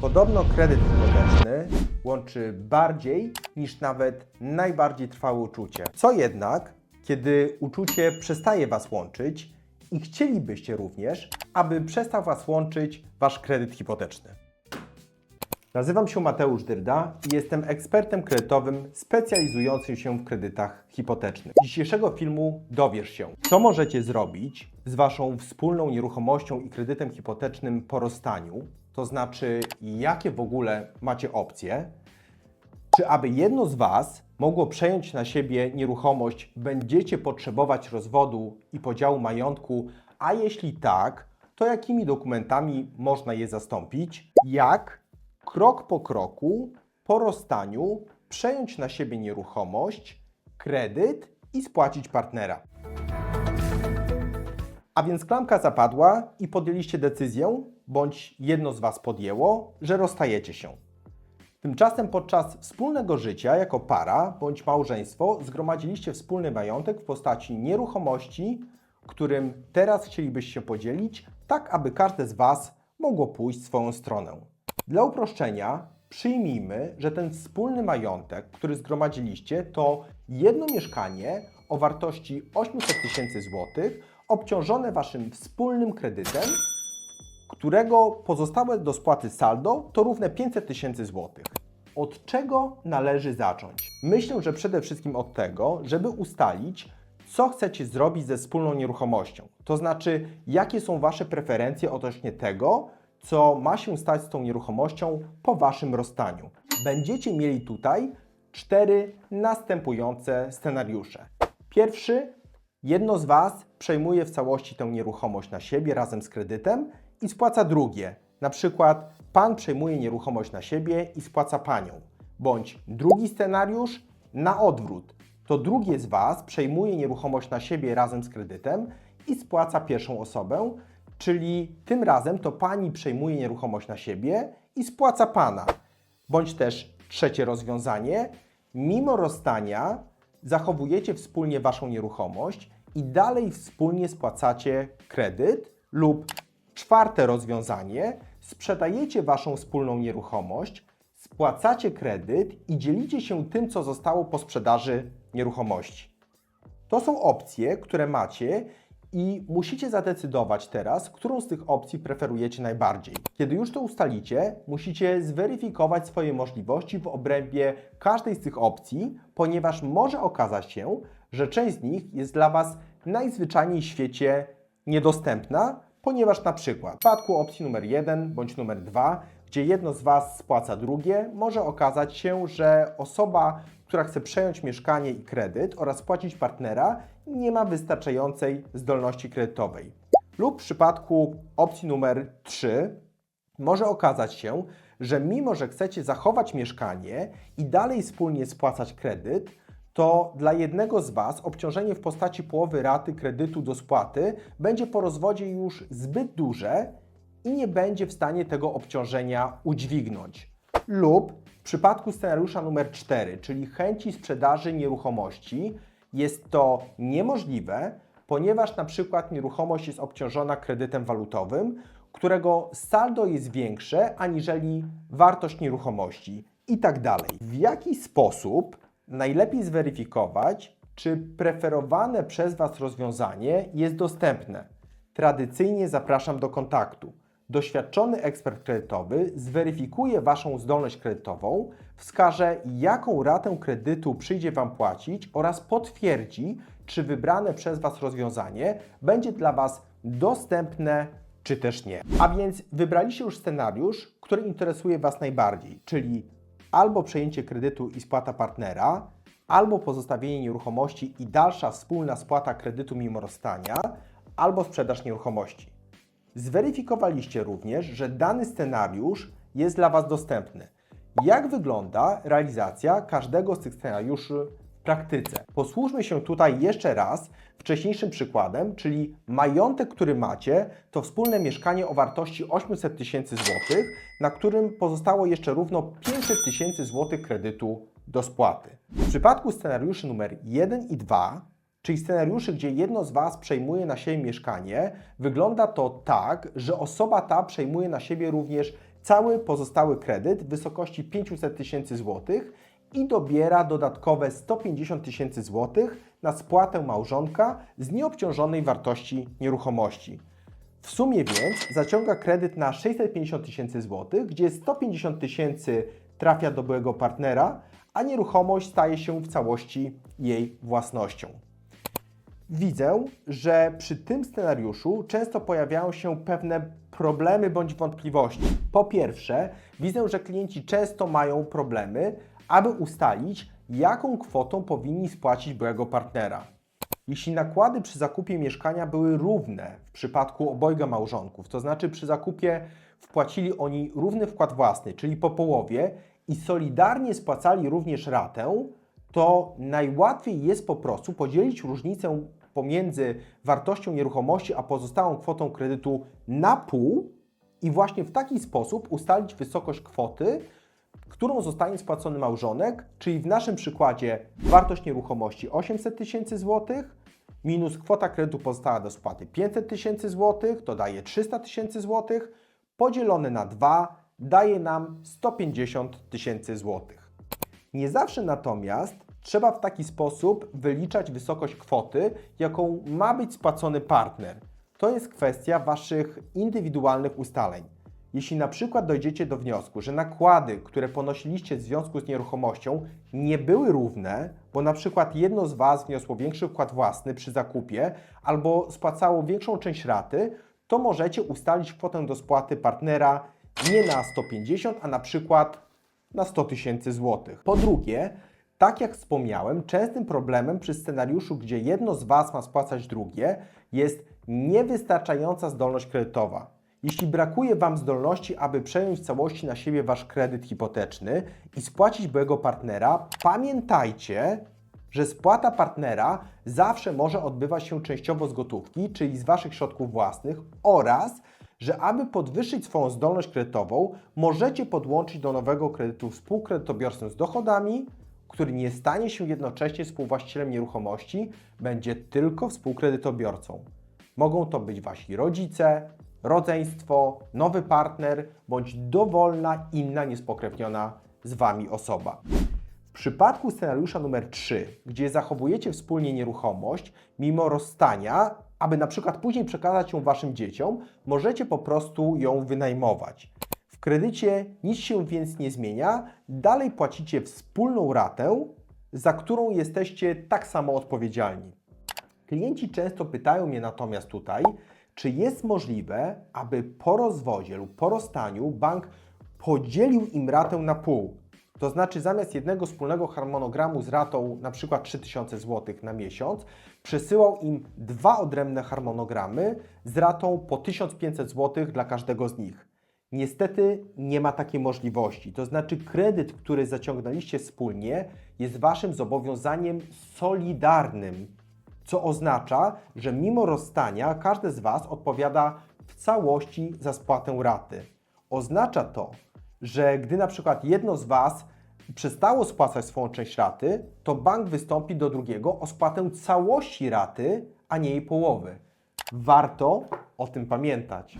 Podobno kredyt hipoteczny łączy bardziej niż nawet najbardziej trwałe uczucie. Co jednak, kiedy uczucie przestaje Was łączyć i chcielibyście również, aby przestał Was łączyć Wasz kredyt hipoteczny. Nazywam się Mateusz Dyrda i jestem ekspertem kredytowym specjalizującym się w kredytach hipotecznych. Z dzisiejszego filmu dowiesz się, co możecie zrobić z Waszą wspólną nieruchomością i kredytem hipotecznym po rozstaniu, to znaczy jakie w ogóle macie opcje, czy aby jedno z Was mogło przejąć na siebie nieruchomość, będziecie potrzebować rozwodu i podziału majątku, a jeśli tak, to jakimi dokumentami można je zastąpić? Jak krok po kroku po rozstaniu przejąć na siebie nieruchomość, kredyt i spłacić partnera? A więc klamka zapadła i podjęliście decyzję, bądź jedno z Was podjęło, że rozstajecie się. Tymczasem podczas wspólnego życia jako para bądź małżeństwo zgromadziliście wspólny majątek w postaci nieruchomości, którym teraz chcielibyście się podzielić, tak aby każde z Was mogło pójść swoją stronę. Dla uproszczenia przyjmijmy, że ten wspólny majątek, który zgromadziliście, to jedno mieszkanie o wartości 800 tysięcy złotych, obciążone Waszym wspólnym kredytem, którego pozostałe do spłaty saldo to równe 500 tysięcy złotych. Od czego należy zacząć? Myślę, że przede wszystkim od tego, żeby ustalić, co chcecie zrobić ze wspólną nieruchomością. To znaczy, jakie są Wasze preferencje odnośnie tego, co ma się stać z tą nieruchomością po Waszym rozstaniu. Będziecie mieli tutaj cztery następujące scenariusze. Pierwszy, jedno z Was przejmuje w całości tę nieruchomość na siebie razem z kredytem i spłaca drugie. Na przykład Pan przejmuje nieruchomość na siebie i spłaca Panią. Bądź drugi scenariusz na odwrót. To drugie z Was przejmuje nieruchomość na siebie razem z kredytem i spłaca pierwszą osobę, czyli tym razem to Pani przejmuje nieruchomość na siebie i spłaca Pana. Bądź też trzecie rozwiązanie, mimo rozstania zachowujecie wspólnie Waszą nieruchomość i dalej wspólnie spłacacie kredyt lub czwarte rozwiązanie, sprzedajecie Waszą wspólną nieruchomość, spłacacie kredyt i dzielicie się tym, co zostało po sprzedaży nieruchomości. To są opcje, które macie i musicie zadecydować teraz, którą z tych opcji preferujecie najbardziej. Kiedy już to ustalicie, musicie zweryfikować swoje możliwości w obrębie każdej z tych opcji, ponieważ może okazać się, że część z nich jest dla Was najzwyczajniej w świecie niedostępna, ponieważ na przykład w przypadku opcji numer 1 bądź numer 2, gdzie jedno z Was spłaca drugie, może okazać się, że osoba, która chce przejąć mieszkanie i kredyt oraz płacić partnera, nie ma wystarczającej zdolności kredytowej. Lub w przypadku opcji numer 3 może okazać się, że mimo, że chcecie zachować mieszkanie i dalej wspólnie spłacać kredyt, to dla jednego z Was obciążenie w postaci połowy raty kredytu do spłaty będzie po rozwodzie już zbyt duże i nie będzie w stanie tego obciążenia udźwignąć. Lub w przypadku scenariusza numer 4, czyli chęci sprzedaży nieruchomości, jest to niemożliwe, ponieważ na przykład nieruchomość jest obciążona kredytem walutowym, którego saldo jest większe aniżeli wartość nieruchomości i tak dalej. W jaki sposób najlepiej zweryfikować, czy preferowane przez Was rozwiązanie jest dostępne? Tradycyjnie zapraszam do kontaktu. Doświadczony ekspert kredytowy zweryfikuje Waszą zdolność kredytową, wskaże jaką ratę kredytu przyjdzie Wam płacić oraz potwierdzi, czy wybrane przez Was rozwiązanie będzie dla Was dostępne czy też nie. A więc wybraliście już scenariusz, który interesuje Was najbardziej, czyli albo przejęcie kredytu i spłata partnera, albo pozostawienie nieruchomości i dalsza wspólna spłata kredytu mimo rozstania, albo sprzedaż nieruchomości. Zweryfikowaliście również, że dany scenariusz jest dla Was dostępny. Jak wygląda realizacja każdego z tych scenariuszy praktyce? Posłużmy się tutaj jeszcze raz wcześniejszym przykładem, czyli majątek, który macie, to wspólne mieszkanie o wartości 800 tysięcy złotych, na którym pozostało jeszcze równo 500 tysięcy złotych kredytu do spłaty. W przypadku scenariuszy numer 1 i 2 czyli scenariuszy, gdzie jedno z Was przejmuje na siebie mieszkanie, wygląda to tak, że osoba ta przejmuje na siebie również cały pozostały kredyt w wysokości 500 tysięcy złotych i dobiera dodatkowe 150 tysięcy złotych na spłatę małżonka z nieobciążonej wartości nieruchomości. W sumie więc zaciąga kredyt na 650 tysięcy złotych, gdzie 150 tysięcy trafia do byłego partnera, a nieruchomość staje się w całości jej własnością. Widzę, że przy tym scenariuszu często pojawiają się pewne problemy bądź wątpliwości. Po pierwsze, widzę, że klienci często mają problemy, aby ustalić, jaką kwotą powinni spłacić byłego partnera. Jeśli nakłady przy zakupie mieszkania były równe w przypadku obojga małżonków, to znaczy przy zakupie wpłacili oni równy wkład własny, czyli po połowie i solidarnie spłacali również ratę, to najłatwiej jest po prostu podzielić różnicę pomiędzy wartością nieruchomości a pozostałą kwotą kredytu na pół i właśnie w taki sposób ustalić wysokość kwoty, którą zostanie spłacony małżonek, czyli w naszym przykładzie wartość nieruchomości 800 tysięcy złotych minus kwota kredytu pozostała do spłaty 500 tysięcy złotych, to daje 300 tysięcy złotych, podzielone na 2 daje nam 150 tysięcy złotych. Nie zawsze natomiast trzeba w taki sposób wyliczać wysokość kwoty, jaką ma być spłacony partner. To jest kwestia Waszych indywidualnych ustaleń. Jeśli na przykład dojdziecie do wniosku, że nakłady, które ponosiliście w związku z nieruchomością, nie były równe, bo na przykład jedno z Was wniosło większy wkład własny przy zakupie albo spłacało większą część raty, to możecie ustalić kwotę do spłaty partnera nie na 150, a na przykład na 100 tysięcy złotych. Po drugie, tak jak wspomniałem, częstym problemem przy scenariuszu, gdzie jedno z Was ma spłacać drugie, jest niewystarczająca zdolność kredytowa. Jeśli brakuje Wam zdolności, aby przejąć w całości na siebie Wasz kredyt hipoteczny i spłacić byłego partnera, pamiętajcie, że spłata partnera zawsze może odbywać się częściowo z gotówki, czyli z Waszych środków własnych oraz, że aby podwyższyć swoją zdolność kredytową, możecie podłączyć do nowego kredytu współkredytobiorcę z dochodami, który nie stanie się jednocześnie współwłaścicielem nieruchomości, będzie tylko współkredytobiorcą. Mogą to być Wasi rodzice, rodzeństwo, nowy partner bądź dowolna inna niespokrewniona z Wami osoba. W przypadku scenariusza numer 3, gdzie zachowujecie wspólnie nieruchomość, mimo rozstania, aby na przykład później przekazać ją Waszym dzieciom, możecie po prostu ją wynajmować. W kredycie nic się więc nie zmienia, dalej płacicie wspólną ratę, za którą jesteście tak samo odpowiedzialni. Klienci często pytają mnie natomiast tutaj, czy jest możliwe, aby po rozwodzie lub po rozstaniu bank podzielił im ratę na pół. To znaczy zamiast jednego wspólnego harmonogramu z ratą na przykład 3000 zł na miesiąc, przesyłał im dwa odrębne harmonogramy z ratą po 1500 zł dla każdego z nich. Niestety nie ma takiej możliwości. To znaczy kredyt, który zaciągnęliście wspólnie jest Waszym zobowiązaniem solidarnym, co oznacza, że mimo rozstania każdy z Was odpowiada w całości za spłatę raty. Oznacza to, że gdy na przykład jedno z Was przestało spłacać swoją część raty, to bank wystąpi do drugiego o spłatę całości raty, a nie jej połowy. Warto o tym pamiętać.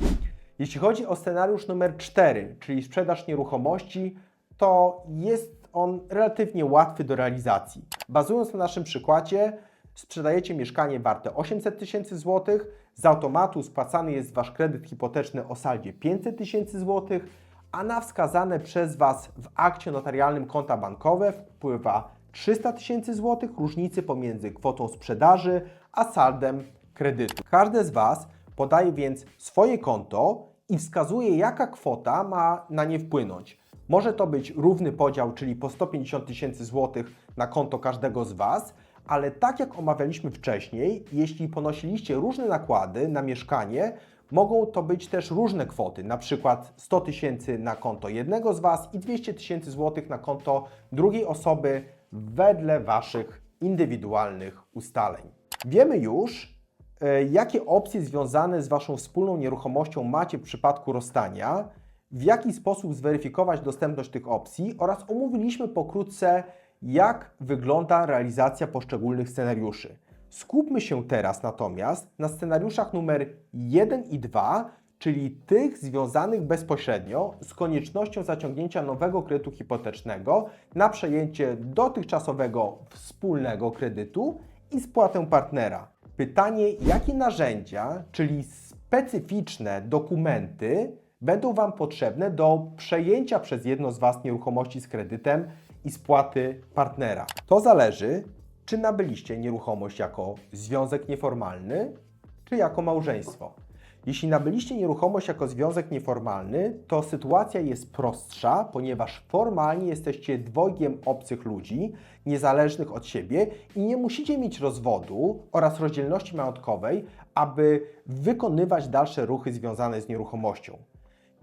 Jeśli chodzi o scenariusz numer 4, czyli sprzedaż nieruchomości, to jest on relatywnie łatwy do realizacji. Bazując na naszym przykładzie, sprzedajecie mieszkanie warte 800 tysięcy złotych, z automatu spłacany jest Wasz kredyt hipoteczny o saldzie 500 tysięcy złotych, a na wskazane przez Was w akcie notarialnym konta bankowe wpływa 300 tysięcy złotych różnicy pomiędzy kwotą sprzedaży a saldem kredytu. Każde z Was podaje więc swoje konto i wskazuje, jaka kwota ma na nie wpłynąć. Może to być równy podział, czyli po 150 tysięcy złotych na konto każdego z Was, ale tak jak omawialiśmy wcześniej, jeśli ponosiliście różne nakłady na mieszkanie, mogą to być też różne kwoty, na przykład 100 tysięcy na konto jednego z Was i 200 tysięcy złotych na konto drugiej osoby wedle Waszych indywidualnych ustaleń. Wiemy już, e, jakie opcje związane z Waszą wspólną nieruchomością macie w przypadku rozstania, w jaki sposób zweryfikować dostępność tych opcji oraz omówiliśmy pokrótce, jak wygląda realizacja poszczególnych scenariuszy. Skupmy się teraz natomiast na scenariuszach numer 1 i 2, czyli tych związanych bezpośrednio z koniecznością zaciągnięcia nowego kredytu hipotecznego na przejęcie dotychczasowego wspólnego kredytu i spłatę partnera. Pytanie, jakie narzędzia, czyli specyficzne dokumenty będą Wam potrzebne do przejęcia przez jedno z Was nieruchomości z kredytem i spłaty partnera. To zależy, czy nabyliście nieruchomość jako związek nieformalny, czy jako małżeństwo. Jeśli nabyliście nieruchomość jako związek nieformalny, to sytuacja jest prostsza, ponieważ formalnie jesteście dwojgiem obcych ludzi, niezależnych od siebie i nie musicie mieć rozwodu oraz rozdzielności majątkowej, aby wykonywać dalsze ruchy związane z nieruchomością.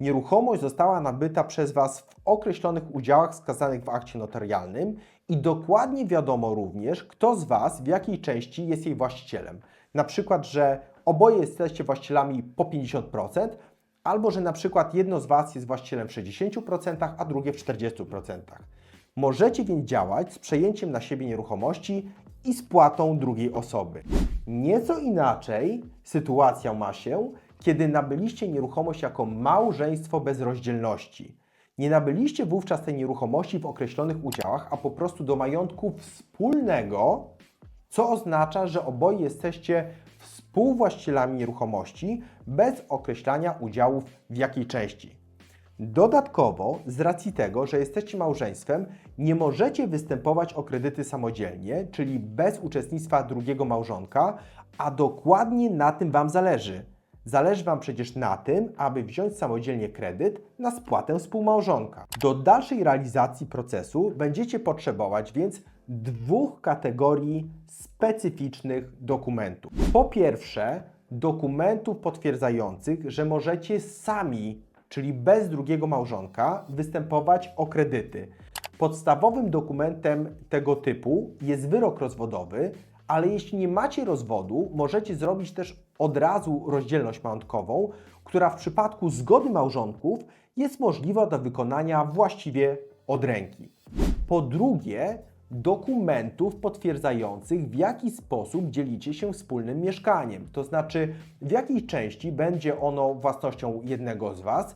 Nieruchomość została nabyta przez Was w określonych udziałach wskazanych w akcie notarialnym i dokładnie wiadomo również, kto z Was w jakiej części jest jej właścicielem. Na przykład, że oboje jesteście właścicielami po 50%, albo że na przykład jedno z Was jest właścicielem w 60%, a drugie w 40%. Możecie więc działać z przejęciem na siebie nieruchomości i spłatą drugiej osoby. Nieco inaczej sytuacja ma się, kiedy nabyliście nieruchomość jako małżeństwo bez rozdzielności. Nie nabyliście wówczas tej nieruchomości w określonych udziałach, a po prostu do majątku wspólnego, co oznacza, że oboje jesteście współwłaścicielami nieruchomości bez określania udziałów w jakiej części. Dodatkowo, z racji tego, że jesteście małżeństwem, nie możecie występować o kredyty samodzielnie, czyli bez uczestnictwa drugiego małżonka, a dokładnie na tym Wam zależy. Zależy Wam przecież na tym, aby wziąć samodzielnie kredyt na spłatę współmałżonka. Do dalszej realizacji procesu będziecie potrzebować więc dwóch kategorii specyficznych dokumentów. Po pierwsze, dokumentów potwierdzających, że możecie sami, czyli bez drugiego małżonka, występować o kredyty. Podstawowym dokumentem tego typu jest wyrok rozwodowy, ale jeśli nie macie rozwodu, możecie zrobić też od razu rozdzielność majątkową, która w przypadku zgody małżonków jest możliwa do wykonania właściwie od ręki. Po drugie, dokumentów potwierdzających, w jaki sposób dzielicie się wspólnym mieszkaniem, to znaczy w jakiej części będzie ono własnością jednego z Was,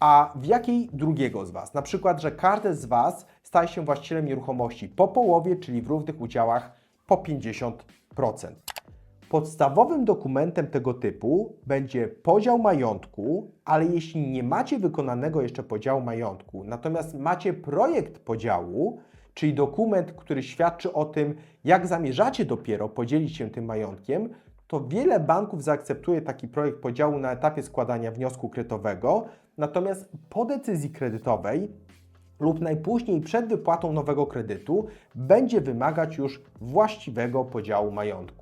a w jakiej drugiego z Was. Na przykład, że każdy z Was staje się właścicielem nieruchomości po połowie, czyli w równych udziałach po 50%. Podstawowym dokumentem tego typu będzie podział majątku, ale jeśli nie macie wykonanego jeszcze podziału majątku, natomiast macie projekt podziału, czyli dokument, który świadczy o tym, jak zamierzacie dopiero podzielić się tym majątkiem, to wiele banków zaakceptuje taki projekt podziału na etapie składania wniosku kredytowego, natomiast po decyzji kredytowej lub najpóźniej przed wypłatą nowego kredytu będzie wymagać już właściwego podziału majątku.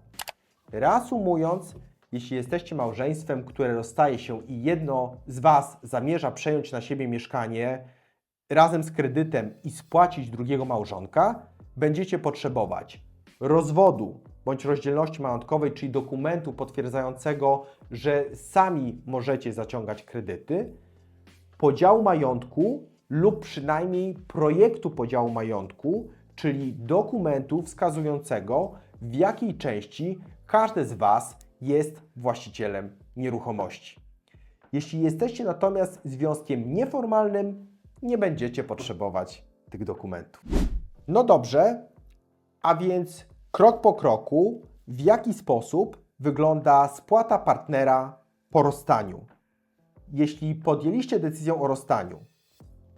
Reasumując, jeśli jesteście małżeństwem, które rozstaje się i jedno z Was zamierza przejąć na siebie mieszkanie razem z kredytem i spłacić drugiego małżonka, będziecie potrzebować rozwodu bądź rozdzielności majątkowej, czyli dokumentu potwierdzającego, że sami możecie zaciągać kredyty, podziału majątku lub przynajmniej projektu podziału majątku, czyli dokumentu wskazującego, w jakiej części każdy z Was jest właścicielem nieruchomości. Jeśli jesteście natomiast związkiem nieformalnym, nie będziecie potrzebować tych dokumentów. No dobrze, a więc krok po kroku, w jaki sposób wygląda spłata partnera po rozstaniu. Jeśli podjęliście decyzję o rozstaniu,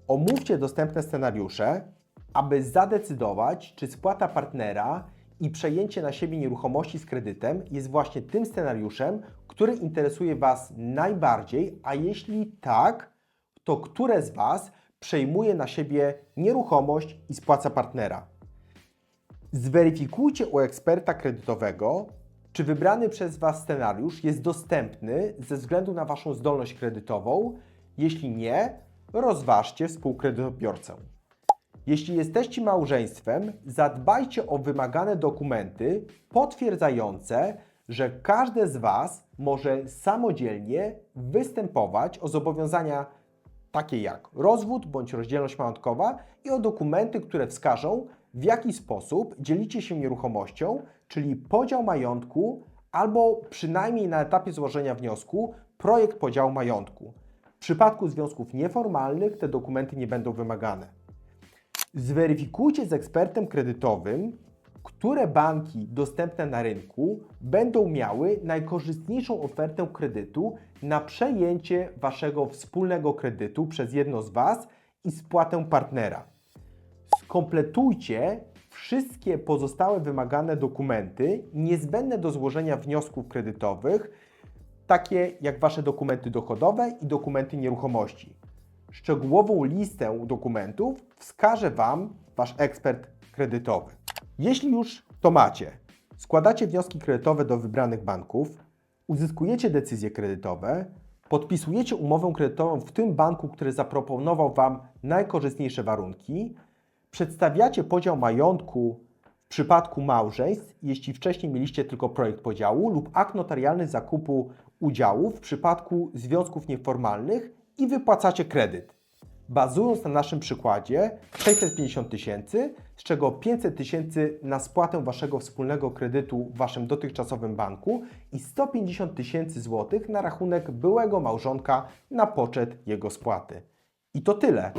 omówcie dostępne scenariusze, aby zadecydować, czy spłata partnera i przejęcie na siebie nieruchomości z kredytem jest właśnie tym scenariuszem, który interesuje Was najbardziej, a jeśli tak, to które z Was przejmuje na siebie nieruchomość i spłaca partnera. Zweryfikujcie u eksperta kredytowego, czy wybrany przez Was scenariusz jest dostępny ze względu na Waszą zdolność kredytową. Jeśli nie, rozważcie współkredytobiorcę. Jeśli jesteście małżeństwem, zadbajcie o wymagane dokumenty potwierdzające, że każde z Was może samodzielnie występować o zobowiązania takie jak rozwód bądź rozdzielność majątkowa i o dokumenty, które wskażą, w jaki sposób dzielicie się nieruchomością, czyli podział majątku albo przynajmniej na etapie złożenia wniosku projekt podziału majątku. W przypadku związków nieformalnych te dokumenty nie będą wymagane. Zweryfikujcie z ekspertem kredytowym, które banki dostępne na rynku będą miały najkorzystniejszą ofertę kredytu na przejęcie waszego wspólnego kredytu przez jedno z Was i spłatę partnera. Skompletujcie wszystkie pozostałe wymagane dokumenty niezbędne do złożenia wniosków kredytowych, takie jak Wasze dokumenty dochodowe i dokumenty nieruchomości. Szczegółową listę dokumentów wskaże Wam Wasz ekspert kredytowy. Jeśli już to macie, składacie wnioski kredytowe do wybranych banków, uzyskujecie decyzje kredytowe, podpisujecie umowę kredytową w tym banku, który zaproponował Wam najkorzystniejsze warunki, przedstawiacie podział majątku w przypadku małżeństw, jeśli wcześniej mieliście tylko projekt podziału, lub akt notarialny zakupu udziałów w przypadku związków nieformalnych i wypłacacie kredyt. Bazując na naszym przykładzie 650 tysięcy, z czego 500 tysięcy na spłatę Waszego wspólnego kredytu w Waszym dotychczasowym banku i 150 tysięcy złotych na rachunek byłego małżonka na poczet jego spłaty. I to tyle.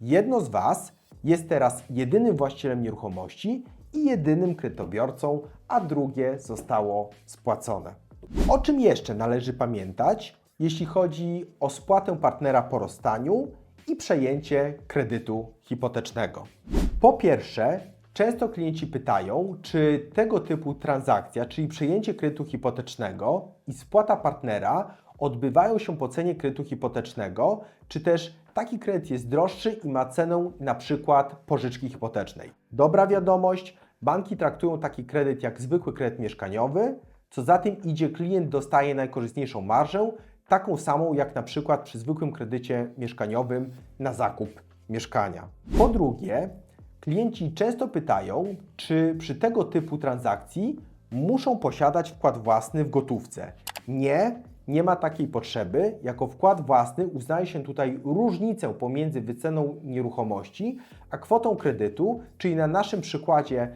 Jedno z Was jest teraz jedynym właścicielem nieruchomości i jedynym kredytobiorcą, a drugie zostało spłacone. O czym jeszcze należy pamiętać, jeśli chodzi o spłatę partnera po rozstaniu i przejęcie kredytu hipotecznego? Po pierwsze, często klienci pytają, czy tego typu transakcja, czyli przejęcie kredytu hipotecznego i spłata partnera odbywają się po cenie kredytu hipotecznego, czy też taki kredyt jest droższy i ma cenę na przykład pożyczki hipotecznej. Dobra wiadomość, banki traktują taki kredyt jak zwykły kredyt mieszkaniowy, co za tym idzie klient dostaje najkorzystniejszą marżę, taką samą jak na przykład przy zwykłym kredycie mieszkaniowym na zakup mieszkania. Po drugie, klienci często pytają, czy przy tego typu transakcji muszą posiadać wkład własny w gotówce. Nie, nie ma takiej potrzeby. Jako wkład własny uznaje się tutaj różnicę pomiędzy wyceną nieruchomości a kwotą kredytu, czyli na naszym przykładzie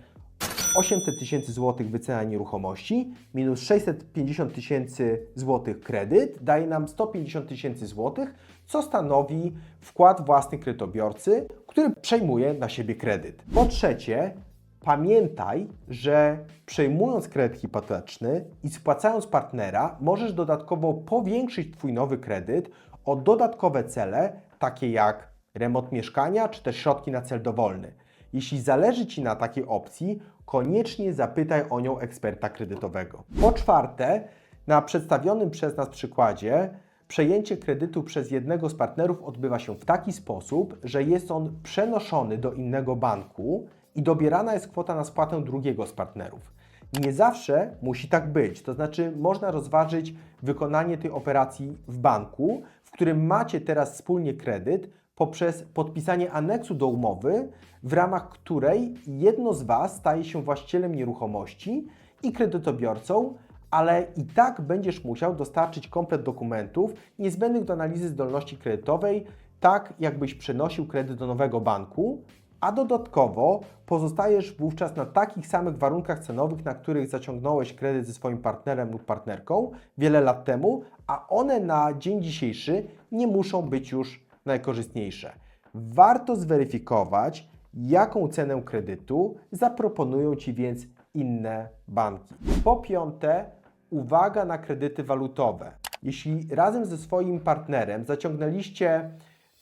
800 tysięcy złotych wycena nieruchomości minus 650 tysięcy złotych kredyt daje nam 150 tysięcy złotych, co stanowi wkład własny kredytobiorcy, który przejmuje na siebie kredyt. Po trzecie, Pamiętaj, że przejmując kredyt hipoteczny i spłacając partnera, możesz dodatkowo powiększyć Twój nowy kredyt o dodatkowe cele, takie jak remont mieszkania czy też środki na cel dowolny. Jeśli zależy Ci na takiej opcji, koniecznie zapytaj o nią eksperta kredytowego. Po czwarte, na przedstawionym przez nas przykładzie, przejęcie kredytu przez jednego z partnerów odbywa się w taki sposób, że jest on przenoszony do innego banku i dobierana jest kwota na spłatę drugiego z partnerów. Nie zawsze musi tak być, to znaczy można rozważyć wykonanie tej operacji w banku, w którym macie teraz wspólnie kredyt poprzez podpisanie aneksu do umowy, w ramach której jedno z Was staje się właścicielem nieruchomości i kredytobiorcą, ale i tak będziesz musiał dostarczyć komplet dokumentów niezbędnych do analizy zdolności kredytowej, tak jakbyś przenosił kredyt do nowego banku, a dodatkowo pozostajesz wówczas na takich samych warunkach cenowych, na których zaciągnąłeś kredyt ze swoim partnerem lub partnerką wiele lat temu, a one na dzień dzisiejszy nie muszą być już najkorzystniejsze. Warto zweryfikować, jaką cenę kredytu zaproponują Ci więc inne banki. Po piąte, uwaga na kredyty walutowe. Jeśli razem ze swoim partnerem zaciągnęliście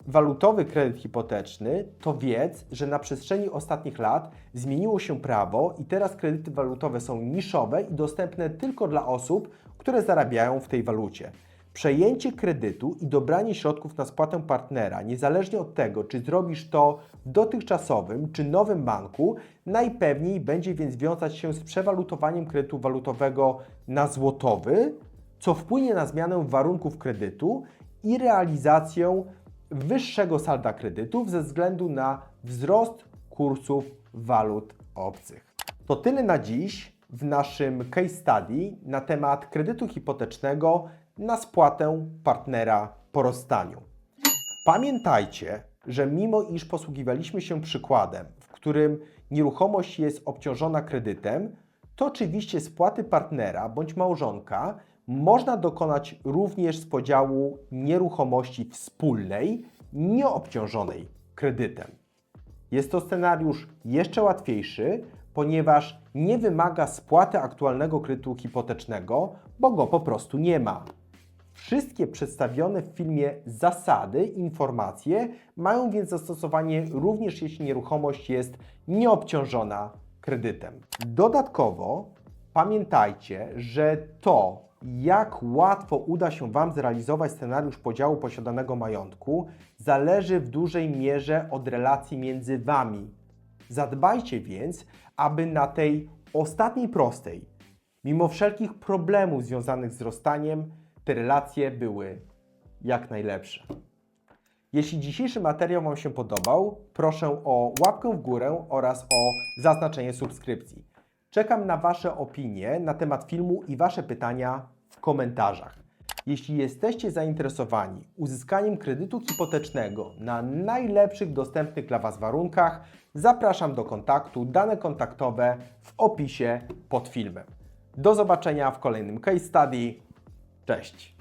walutowy kredyt hipoteczny, to wiedz, że na przestrzeni ostatnich lat zmieniło się prawo i teraz kredyty walutowe są niszowe i dostępne tylko dla osób, które zarabiają w tej walucie. Przejęcie kredytu i dobranie środków na spłatę partnera, niezależnie od tego, czy zrobisz to w dotychczasowym czy nowym banku, najpewniej będzie więc wiązać się z przewalutowaniem kredytu walutowego na złotowy, co wpłynie na zmianę warunków kredytu i realizację wyższego salda kredytów ze względu na wzrost kursów walut obcych. To tyle na dziś w naszym case study na temat kredytu hipotecznego na spłatę partnera po rozstaniu. Pamiętajcie, że mimo iż posługiwaliśmy się przykładem, w którym nieruchomość jest obciążona kredytem, to oczywiście spłaty partnera bądź małżonka można dokonać również z podziału nieruchomości wspólnej, nieobciążonej kredytem. Jest to scenariusz jeszcze łatwiejszy, ponieważ nie wymaga spłaty aktualnego kredytu hipotecznego, bo go po prostu nie ma. Wszystkie przedstawione w filmie zasady, informacje mają więc zastosowanie również jeśli nieruchomość jest nieobciążona kredytem. Dodatkowo pamiętajcie, że to, jak łatwo uda się Wam zrealizować scenariusz podziału posiadanego majątku, zależy w dużej mierze od relacji między Wami. Zadbajcie więc, aby na tej ostatniej prostej, mimo wszelkich problemów związanych z rozstaniem, te relacje były jak najlepsze. Jeśli dzisiejszy materiał Wam się podobał, proszę o łapkę w górę oraz o zaznaczenie subskrypcji. Czekam na Wasze opinie na temat filmu i Wasze pytania w komentarzach. Jeśli jesteście zainteresowani uzyskaniem kredytu hipotecznego na najlepszych dostępnych dla Was warunkach, zapraszam do kontaktu. Dane kontaktowe w opisie pod filmem. Do zobaczenia w kolejnym case study. Cześć!